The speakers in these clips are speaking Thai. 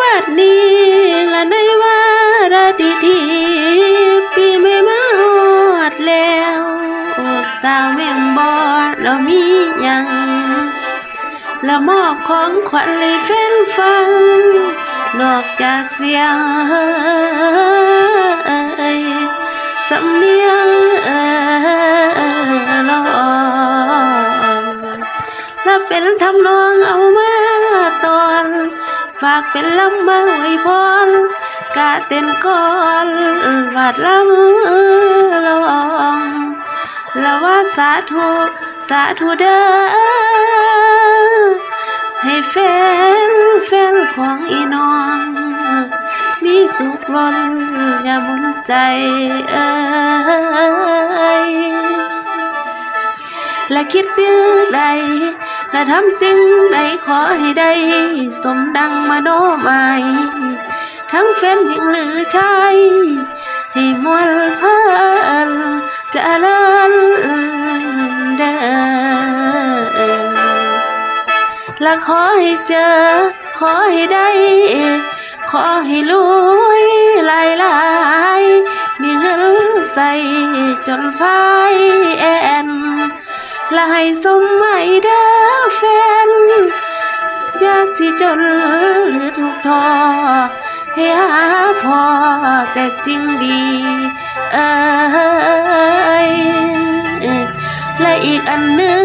บัดนี้ละในวาราติทีปีไม่มาอดแล้ว โอ้สาวแม่งบอดเรามียังละมอบของขวัญเลยเฟ้นฟัง นอกจากเสียงสำเนียงลองและเป็นทำนองเอามา ฝากเป็นลำมาไว้พรกะเต้นก่อนวาดลำลองแล้วว่าสาธุสาธุเด้อให้แฟนแฟนของอีน้อง มีสุขล้นอย่ามุนใจเอ้ยและคิดสิ่งใด และทำสิ่งใดขอให้ได้ สมดังมโนหมายทั้งแฟนหญิงหรือชายให้มวลเพลินจะเลินเด้และขอให้เจอ ขอให้ได้ ขอให้รวยหลายหลายๆมีเงินใส่จนไฟ และให้สมหมัยเด้อแฟน อยากสิจนหรือทุกทอให้หาพอแต่สิ่งดีเอ้ยและอีกอันหนึ่ง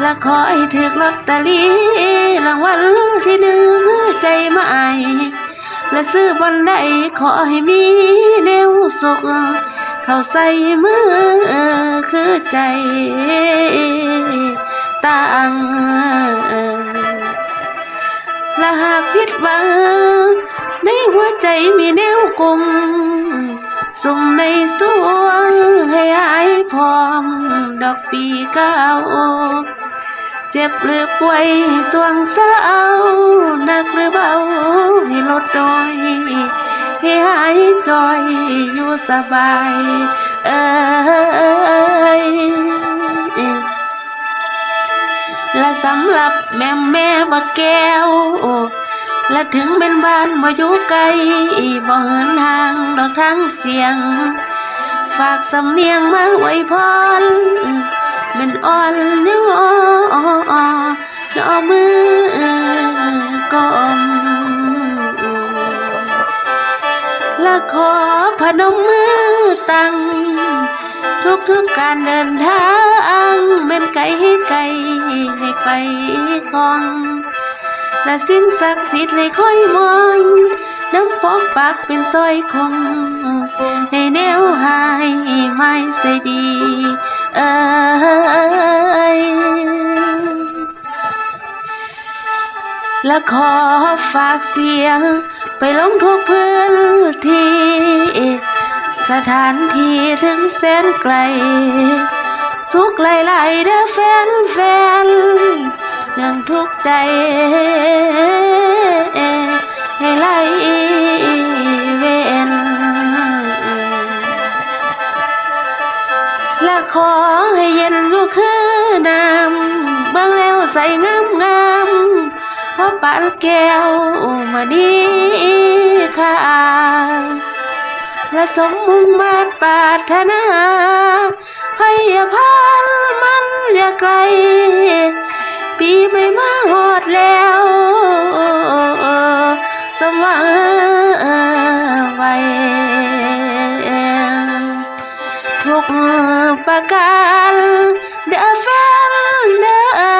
และขอให้ถึกลอตเตอรี่รางวัลที่หนึ่งใจมาไอและซื้อบนได้ขอให้มีแนวสุข เขาใส่มือคือใจตั้งและหากผิดหวังในหัวใจมีแนวกลมสุ่มในสวงให้หายพร้อม ดอกปีเก้าเจ็บหรือป่วยสวงเศร้าหนักหรือเบาให้ลดน้อย ให้หายจอยอยู่สบายเอ้ยและสำหรับแม่แม่บักแก้ว และถึงเป็นบ้านบ่อยู่ไกลบ่เหินห่างดอกทั้งเสียง ฝากสำเนียงมาไว้พรเป็นอ่อนนิ้วน้อมือ และขอพนมมือตั้งทุกทุกการเดินทางเป็นไกลให้ไกลให้ไปคอง และสิ่งศักดิ์สิทธิ์ให้คอยมองน้ำปอกปากเป็นซอยคง ให้แนวหายไม่ใส่ดี เอ้ยและขอฝากเสียงไปลงทุกพื้น สถานที่ถึงแสนไกล สุขหลายๆเด้อแฟนแฟนเรื่องทุกข์ใจให้ไหลเวนและขอให้เย็นอยู่คือน้ำเบื้องแล้วใส่งามงามๆเพราะปานแก้วมาดีค่ะ และสมมุ่งมาตรปรารถนาพยาพานมันอย่าไกล ปีไม่มาหอดแล้ว สมหวังไว้ทุกประการเด้อแฟนเด้